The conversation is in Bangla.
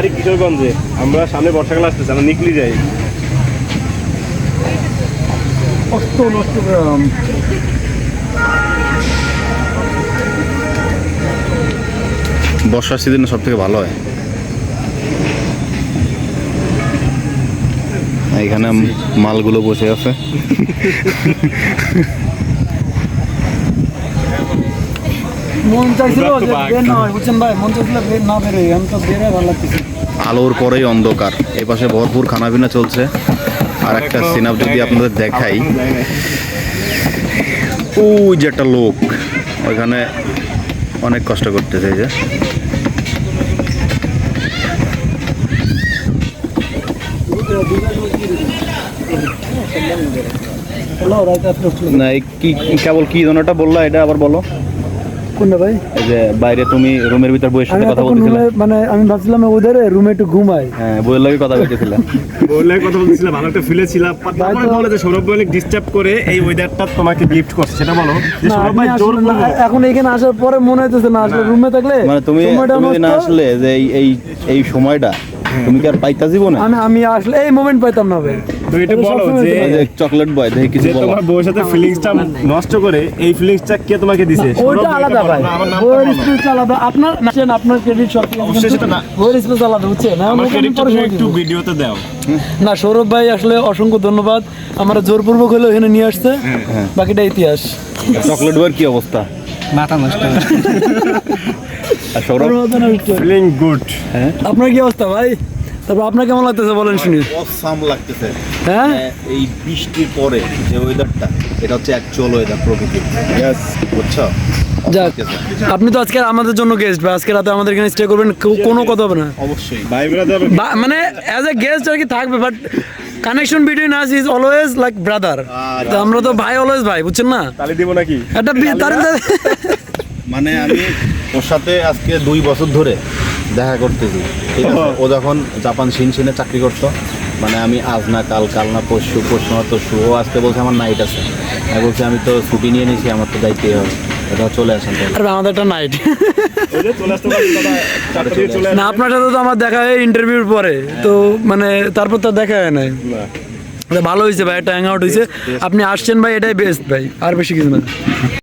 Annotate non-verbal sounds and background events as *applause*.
বাড়ি কিশোরগঞ্জে। আমরা সামনে বর্ষাকাল আসতেছে আমরা নিকলি যাই। নষ্ট বর্ষার সিজনে সব থেকে ভালো হয়। এখানে মালগুলো বসে আছে। *laughs* মন চাইছিল যে বের না হয়। বুঝছেন ভাই মন চাইছিল বের না আমি তো বেরে ভালো লাগতেছে। আলোর পরেই অন্ধকার। এই পাশে ভরপুর খানাপিনা চলছে। আর একটা সিনাপ যদি আপনাদের দেখাই। ওই যে একটা লোক। ওইখানে অনেক কষ্ট করতেছে এই যে। না কি কেবল কি জনটা বললা এটা আবার বলো। কোনটা ভাই? এই যে বাইরে তুমি রুমের ভিতর বইয়ের সাথে কথা বলতেছিলে। মানে আমি ভাবছিলাম ওদের রুমে একটু ঘুমাই। হ্যাঁ বইয়ের লাগে কথা বলতেছিলাম বললে কথা বলছিলাম ভালো একটা ফিলে ছিলাম। তারপরে বলে যে সৌরভ ভাই ডিস্টার্ব করে এই ওয়েদারটা তোমাকে গিফট করছে সেটা বলো। যে সৌরভ ভাই জোর। এখন এখানে আসার পরে মনে হইতেছে না আসলে রুমে থাকলে মানে তুমি তুমি না আসলে যে এই এই এই সময়টা তুমি কি আর পাইতা জীবনে? আমি আমি আসলে এই মোমেন্ট পাইতাম না ভাই। তো এটা বলো যে চকলেট বয় দেখি কিছু বলো। তোমার বউয়ের সাথে ফিলিংসটা নষ্ট করে এই ফিলিংসটা কে তোমাকে দিছে? সৌরভ ওইটা ভাই, আলাদা ভাই। না, আলাদা। আপনার নাচেন আপনার ক্রেডিট সব সেটা না। আলাদা বুঝছেন? হ্যাঁ, আমার সময় একটু ভিডিওতে দাও। না সৌরভ ভাই আসলে অসংখ্য ধন্যবাদ। আমরা জোরপূর্বক হলেও এখানে নিয়ে আসছে। বাকিটা ইতিহাস। চকলেট বয়ের কি অবস্থা? মাথা নষ্ট। আর সৌরভ? ফিলিং গুড আপনার কি অবস্থা ভাই? তারপর আপনার কেমন লাগতেছে বলেন শুনি। অসাম লাগতেছে। হ্যাঁ? মানে এই বৃষ্টির পরে যে ওয়েদারটা এটা হচ্ছে অ্যাকচুয়াল ওয়েদার প্রকৃতির। ইয়েস বুঝছ? যাক আপনি তো আজকে আমাদের জন্য গেস্ট ভাই। আজকে রাতে আমাদের এখানে স্টে করবেন কোনো কথা হবে না। অবশ্যই। ভাই ব্রাদার মানে অ্যাজ এ গেস্ট আর কি থাকবে but connection between us is always like brother তো আমরা তো ভাই অলওয়েজ ভাই বুঝছেন না? তালি দিব নাকি? একটা বি- মানে আমি ওর সাথে আজকে দুই বছর ধরে দেখা করতেছি। ঠিক আছে? *laughs* ও যখন জাপান সিনসিনে চাকরি করতো মানে আমি আজ না কাল কাল না পরশু পরশু না তো ও আসতে বলছে আমার নাইট আছে। আমি বলছি আমি তো ছুটি নিয়ে নিয়েছি আমার তো যাইতেই হবে। এটা চলে আসেন আর আমাদের একটা নাইট না আপনার সাথে তো আমার দেখা হয় ইন্টারভিউর পরে। তো মানে তারপর তো দেখা হয় নাই। ভালো হয়েছে ভাই একটা হ্যাং আউট হয়েছে আপনি আসছেন ভাই এটাই বেস্ট ভাই আর বেশি কিছু না।